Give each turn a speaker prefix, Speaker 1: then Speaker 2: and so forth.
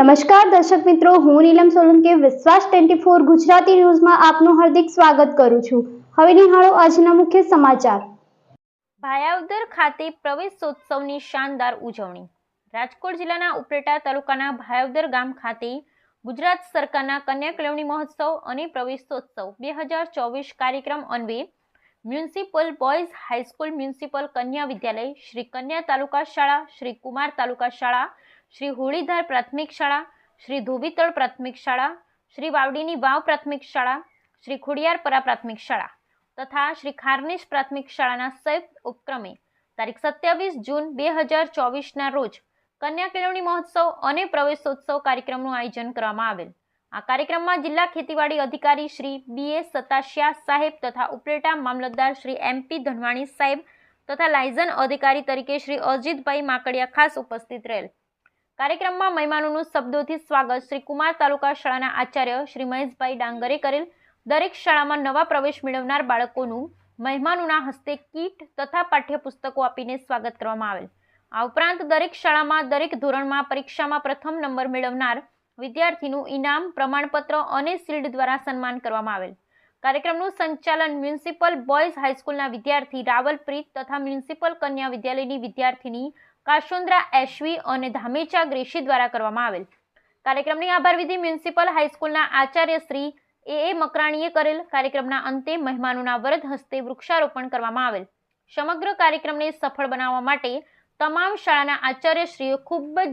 Speaker 1: નમસ્કાર દર્શક મિત્રો, હું નીલમ સોલંકી, વિશ્વાસ ટ્વેન્ટી ફોર ગુજરાતી ન્યૂઝમાં આપનું હાર્દિક સ્વાગત કરું છું. હવે નિહાળો આજના મુખ્ય સમાચાર.
Speaker 2: ભાયાવદર ખાતે પ્રવેશોત્સવની શાનદાર ઉજવણી. રાજકોટ જિલ્લાના ઉપલેટા તાલુકાના ભાયાવદર ગામ ખાતે ગુજરાત સરકારના કન્યા કેળવણી મહોત્સવ અને પ્રવેશોત્સવ બે હજાર ચોવીસ કાર્યક્રમ અન્વયે મ્યુનિસિપલ બોયઝ હાઈસ્કૂલ મ્યુનિસિપલ કન્યા વિદ્યાલય, શ્રી કન્યા તાલુકા શાળા, શ્રી કુમાર તાલુકા શાળા શ્રી હોળીધાર પ્રાથમિક શાળા, શ્રી ધોબીતળ પ્રાથમિક શાળા, શ્રી વાવડીની વાવ પ્રાથમિક શાળા, શ્રી ખોડિયારપરા પ્રાથમિક શાળા તથા શ્રી ખારનેશ પ્રાથમિક શાળાના સંયુક્ત ઉપક્રમે તારીખ સત્યાવીસ જૂન બે હજાર ચોવીસના રોજ કન્યા કેળવણી મહોત્સવ અને પ્રવેશોત્સવ કાર્યક્રમનું આયોજન કરવામાં આવેલ. આ કાર્યક્રમમાં જિલ્લા ખેતીવાડી અધિકારી શ્રી બી એ સતાશિયા સાહેબ તથા ઉપલેટા મામલતદાર શ્રી એમપી ધનવાણી સાહેબ તથા લાયઝન અધિકારી તરીકે શ્રી અજીતભાઈ માકડિયા ખાસ ઉપસ્થિત રહેલ. કાર્યક્રમમાં મહેમાનોનું શબ્દોથી સ્વાગત. શ્રી કુમાર તાલુકા શાળાના આચાર્ય શ્રી મહેશભાઈ ડાંગરે કરેલ દરેક શાળામાં નવા પ્રવેશ મેળવનાર બાળકોનું મહેમાનોના હસ્તે કીટ તથા પાઠ્યપુસ્તકો આપીને સ્વાગત કરવામાં આવેલ. આ ઉપરાંત દરેક શાળામાં દરેક ધોરણમાં પરીક્ષામાં પ્રથમ નંબર મેળવનાર વિદ્યાર્થીનું ઇનામ, પ્રમાણપત્ર અને શિલ્ડ દ્વારા સન્માન કરવામાં આવેલ. કાર્યક્રમનું સંચાલન મ્યુનિસિપલ બોયઝ હાઈસ્કૂલના વિદ્યાર્થી રાવલપ્રીત તથા મ્યુનિસિપલ કન્યા વિદ્યાલયની વિદ્યાર્થીની કાશુન્દ્રા એશવી અને ધામેચા ગ્રેશી દ્વારા કરવામાં આવેલ. કાર્યક્રમની આભાર વિધિ મ્યુનિસિપલ હાઈસ્કૂલના આચાર્ય શ્રી એ. એ. મકરાણીએ કરેલ. કાર્યક્રમના અંતે મહેમાનોના વરદ હસ્તે વૃક્ષારોપણ કરવામાં આવેલ. સમગ્ર કાર્યક્રમને સફળ બનાવવા માટે તમામ શાળાના આચાર્યશ્રીઓ ખૂબ જ